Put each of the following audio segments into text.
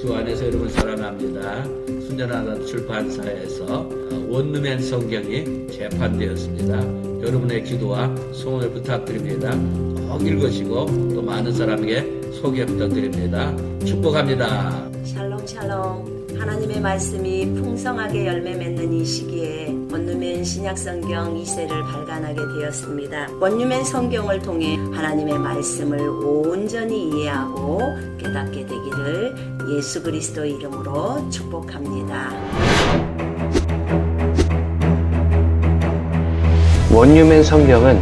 축복합니다. 순전하다 출판사에서 어, 원누맨 성경이 재판되었습니다. 여러분의 기도와 소원을 부탁드립니다. 꼭 읽으시고 또 많은 사람에게 소개 부탁드립니다. 축복합니다. 샬롬 하나님의 말씀이 풍성하게 열매 맺는 이 시기에 원유맨 신약성경 2세를 발간하게 되었습니다. 원유맨 성경을 통해 하나님의 말씀을 온전히 이해하고 깨닫게 되기를 예수 그리스도 이름으로 축복합니다. 원유맨 성경은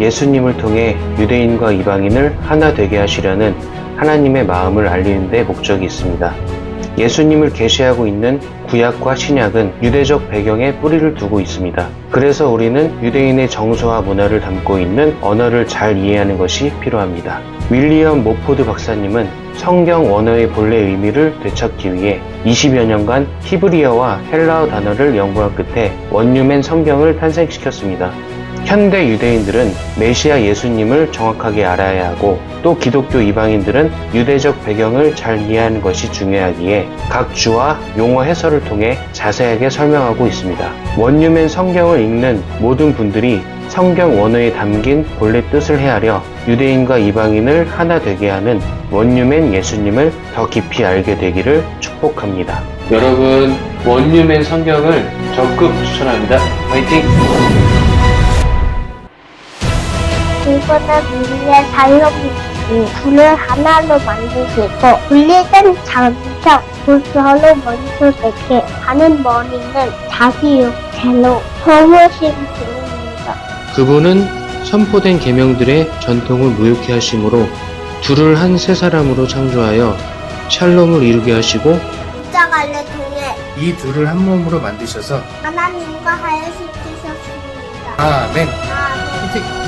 예수님을 통해 유대인과 이방인을 하나 되게 하시려는 하나님의 마음을 알리는 데 목적이 있습니다. 예수님을 계시하고 있는 구약과 신약은 유대적 배경에 뿌리를 두고 있습니다. 그래서 우리는 유대인의 정서와 문화를 담고 있는 언어를 잘 이해하는 것이 필요합니다. 윌리엄 모포드 박사님은 성경 원어의 본래 의미를 되찾기 위해 20여 년간 히브리어와 헬라어 단어를 연구한 끝에 원유맨 성경을 탄생시켰습니다. 현대 유대인들은 메시아 예수님을 정확하게 알아야 하고 또 기독교 이방인들은 유대적 배경을 잘 이해하는 것이 중요하기에 각 주와 용어 해설을 통해 자세하게 설명하고 있습니다. 원유맨 성경을 읽는 모든 분들이 성경 원어에 담긴 본래 뜻을 헤아려 유대인과 이방인을 하나 되게 하는 원유맨 예수님을 더 깊이 알게 되기를 축복합니다. 여러분, 원유맨 성경을 적극 추천합니다. 화이팅! 이거는 우리의 자유민이 불을 하나로 만드시고 분리된 장벽 불서로 멈춰되게 하는 머리는 자기 육체로 소모신 분입니다. 그분은 선포된 계명들의 전통을 무효케 하심으로 둘을 한 세 사람으로 창조하여 샬롬을 이루게 하시고 십자가를 통해 이 둘을 한 몸으로 만드셔서 하나님과 하여 시키셨습니다. 아멘. 아멘. 화이팅!